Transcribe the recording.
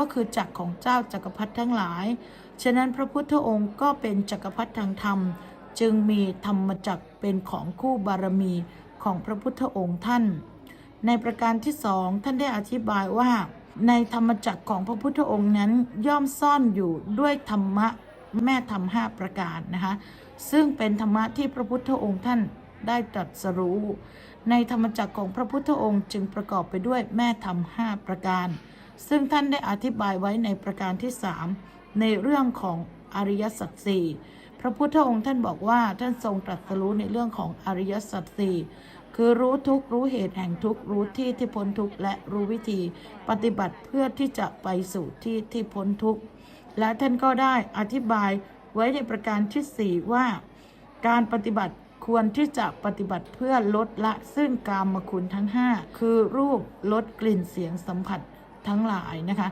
ก็คือจักรของเจ้าจักรพรรดิทั้งหลาย ฉะนั้นพระพุทธองค์ก็เป็นจักรพรรดิทางธรรม จึงมีธรรมจักรเป็นของคู่บารมีของพระพุทธองค์ท่าน ในประการที่สองท่านได้อธิบายว่า ในธรรมจักรของพระพุทธองค์นั้นย่อมซ่อนอยู่ด้วยธรรมะแม่ธรรมห้าประการนะคะซึ่งเป็นธรรมะที่พระพุทธองค์ท่านได้ตรัสรู้ ในธรรมจักรของพระพุทธองค์จึงประกอบไปด้วยแม่ธรรมห้าประการ ซึ่งท่านได้อธิบายไว้ในประการที่สามในเรื่องของอริยสัจสี่พระพุทธองค์ท่านบอกว่าท่านทรงตรัสรู้ในเรื่องของอริยสัจสี่คือรู้ทุกข์รู้เหตุแห่งทุกข์รู้ที่ที่พ้นทุกข์และรู้วิธี ปฏิบัติเพื่อที่จะไปสู่ที่ที่พ้นทุกข์และท่านก็ได้อธิบายไว้ในประการที่สี่ว่า การปฏิบัติควรที่จะปฏิบัติเพื่อลดละซึ่งกามคุณทั้ง 5 คือรูปลดกลิ่นเสียงสัมผัส ทั้งหลายนะคะ